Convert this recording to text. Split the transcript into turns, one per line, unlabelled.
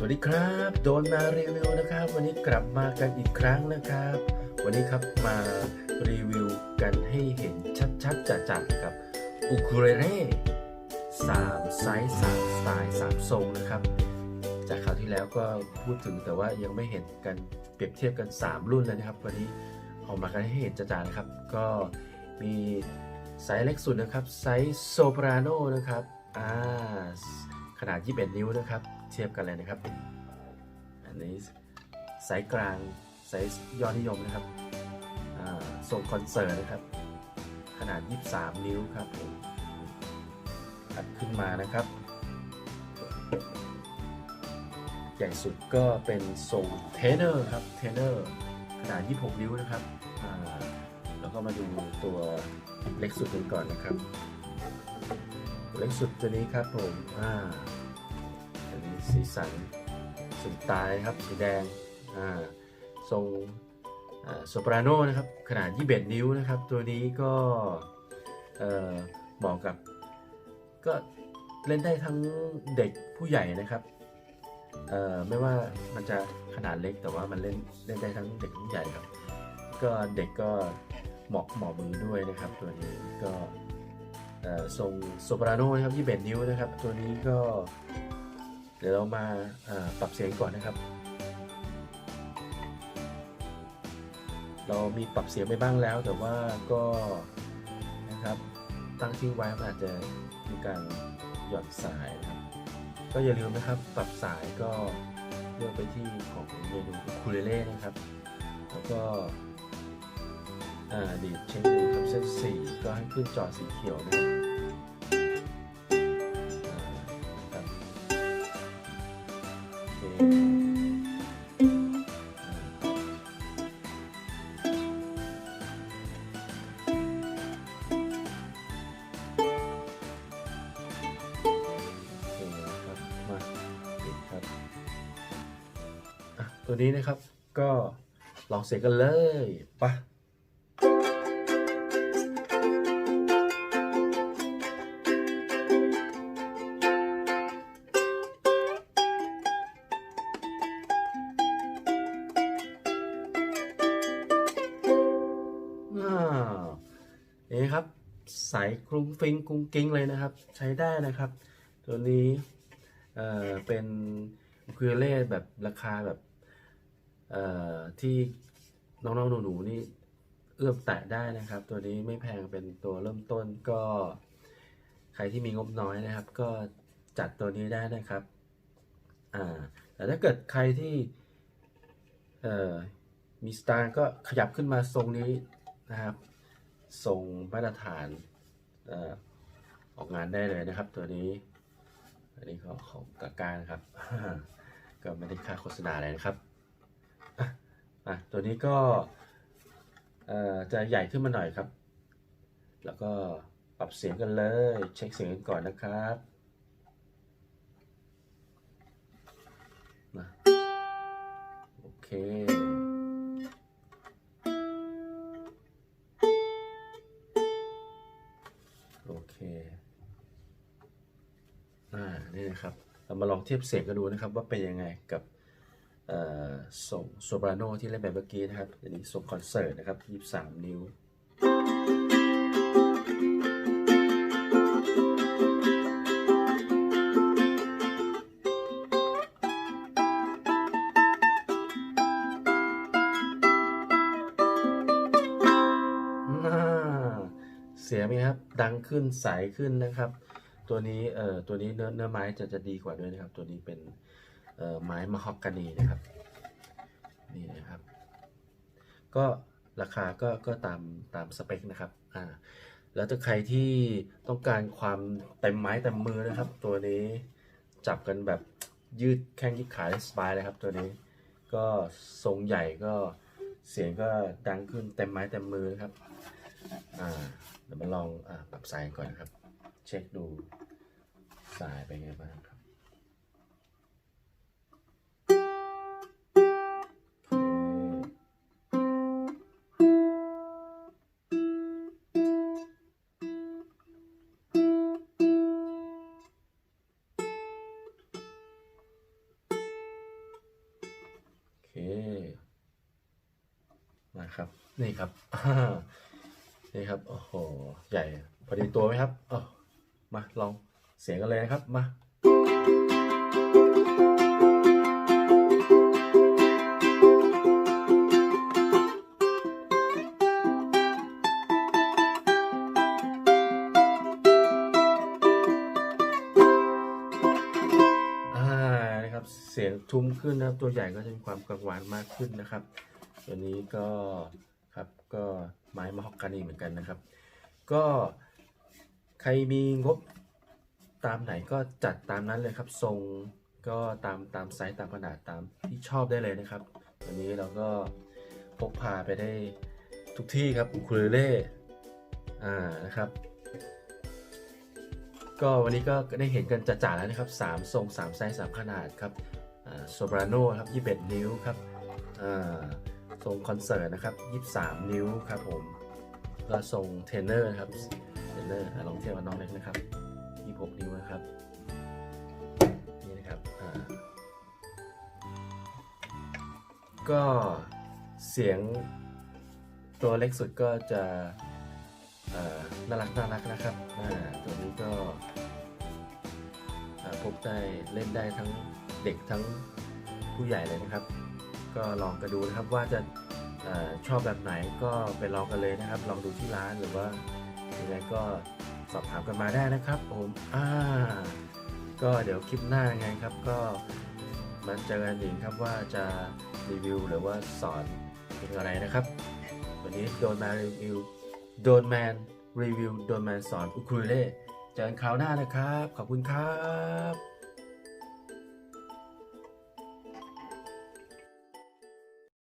สวัสดีครับ โดนมารีวิวนะครับ วันนี้กลับมากันอีกครั้งนะครับ วันนี้ครับมารีวิวกันให้เห็นชัดๆจัดๆกับอุคูเลเล่สามไซส์สามสไตล์สามทรงนะครับ จากคราวที่แล้วก็พูดถึงแต่ว่ายังไม่เห็นกันเปรียบเทียบกัน 3 รุ่นเลยนะครับ วันนี้เอามากันให้เห็นจัดๆนะครับ ก็มีไซส์เล็กสุดนะครับไซส์โซปราโนนะครับอ่าขนาด 21 นิ้วนะครับ เทียบกันเลยนะครับ อันนี้ไซส์กลางส์ยยอดนิยมนะครับอ่าทรงคอนเสิร์ตนะครับ ขนาด 23 นิ้วครับอัดขึ้นมานะครับ ใหญ่สุดก็เป็นทรงเทเนอร์ครับเทเนอร์ขนาด 26 นิ้วนะครับแล้วก็มาดูตัวเล็กสุดกันก่อนนะครับ เล็กสุดตัวนี้ครับผมอ่า สีสันสีตายครับสีแดงทรงโซปราโนนะครับขนาด 21 นิ้วนะครับ ตัวนี้ก็เหมาะกับ ก็เล่นได้ทั้งเด็กผู้ใหญ่นะครับไม่ว่ามันจะขนาดเล็กแต่ว่ามันเล่นเล่นได้ทั้งเด็กทั้งใหญ่ครับ ก็เด็กก็เหมาะเหมาะมือด้วยนะครับ ตัวนี้ก็ทรงโซปราโนนะครับ21 นิ้วนะครับ ตัวนี้ก็ เดี๋ยวเรามาปรับเสียงก่อนนะครับ เรามีปรับเสียงไปบ้างแล้ว แต่ว่าก็นะครับตั้งทิ้งไว้มันอาจจะมีการหย่อนสายนะครับก็อย่าลืมนะครับปรับสายก็เลือกไปที่ของเมนูคูเลเล่นะครับ แล้วก็อ่าดีดเช็คดูครับเส้นสีก็ให้ขึ้นจอสีเขียวนะครับ ตัวนี้นะครับก็ลองเสียงกันเลยไปะ นี่ครับใสกรุงฟิงกรุงกิ้งเลยนะครับ ใช้ได้นะครับ ตัวนี้เอ่อเป็นอุคูเลเล่แบบราคาแบบเอ่อที่น้องๆหนูๆนี่เอื้อมแตะได้นะครับ ตัวนี้ไม่แพงเป็นตัวเริ่มต้นก็ ใครที่มีงบน้อยนะครับ ก็จัดตัวนี้ได้นะครับอ่าแต่ถ้าเกิดใครที่เอ่อมีสตางค์ก็ขยับขึ้นมาทรงนี้นะครับ ทรงมาตรฐานออกงานได้เลยนะครับ ตัวนี้อันนี้ก็ของกาการนครับ ก็ไม่ได้ค่าโฆษณาอะไรนะครับอะตัวนี้ก็จะใหญ่ขึ้นมาหน่อยครับ แล้วก็ปรับเสียงกันเลย เช็คเสียงกันก่อนนะครับนะโอเค เคอ่านี่นะครับ เรามาลองเทียบเสียงกันดูนะครับ ว่าเป็นยังไงกับส่งโซปราโนที่เล่นแบบเมื่อกี้นะครับอันนี้ส่งคอนเสิร์ตนะครับ 23 นิ้ว ไหมครับ ดังขึ้นใสขึ้นนะครับ ตัวนี้เอ่อตัวนี้เนื้อเนื้อไม้จะจะดีกว่าด้วยนะครับ ตัวนี้เป็นเอ่อไม้มะฮอกกานีนะครับนี่นะครับ ก็ราคาก็ก็ตามตามสเปคนะครับอ่าแล้วถ้าใครที่ต้องการความเต็มไม้เต็มมือนะครับ ตัวนี้จับกันแบบยืดแข้งยืดขาได้สบายเลยครับ ตัวนี้ก็ทรงใหญ่ก็เสียงก็ดังขึ้นเต็มไม้เต็มมือนะครับ ยวมาลองอปรับสายก่อนนะครับ เช็คดูสายเป็นไงบ้างครับโอเคมาครับ นี่ครับ นี่ครับ โอ้โห ใหญ่ พอดีตัวไหมครับอ๋อมาลองเสียงกันเลยนะครับ มาอ่ครับเสียงทุ้มขึ้นนะครับ ตัวใหญ่ก็จะมีความกังวานมากขึ้นนะครับ ตัวนี้ก็ครับก็ ไม้มะฮอกกานีเหมือนกันนะครับ ก็ใครมีงบตามไหนก็จัดตามนั้นเลยครับ ทรงก็ตามตามไซส์ตามขนาดตามที่ชอบได้เลยนะครับวันนี้เราก็พกพาไปได้ทุกที่ครับอุคูเลเล่อ่านะครับ ก็วันนี้ก็ได้เห็นกันจ่าๆแล้วนะครับ 3 ทรง 3 ไซส์ 3 ขนาดครับโซบราโนครับ 21 นิ้วครับอ่า รงคอนเสิร์ตนะครับ 23 นิ้วครับผมก็ทรงเทนเนอร์ครับเทนเนอร์ลองเทียบกับน้องเล็กนะครับ 26 นิ้วนะครับนี่นะครับก็เสียงตัวเล็กสุดก็จะน่ารักน่ารักนะครับตัวนี้ก็พกได้เล่นได้ทั้งเด็กทั้งผู้ใหญ่เลยนะครับ ก็ลองกันดูนะครับว่าจะอาชอบแบบไหนก็ไปลองกันเลยนะครับ ลองดูที่ร้านหรือว่ายังไงก็สอบถามกันมาได้นะครับผมอ่าก็เดี๋ยวคลิปหน้าไงครับก็มาเจอกันอีกครับว่าจะรีวิวหรือว่าสอนเป็นอะไรนะครับ วันนี้โดนมารีวิวโดนแมนรีวิวโดนแมนสอนอุคูเลเล่เจอกันคราวหน้านะครับ ขอบคุณครับ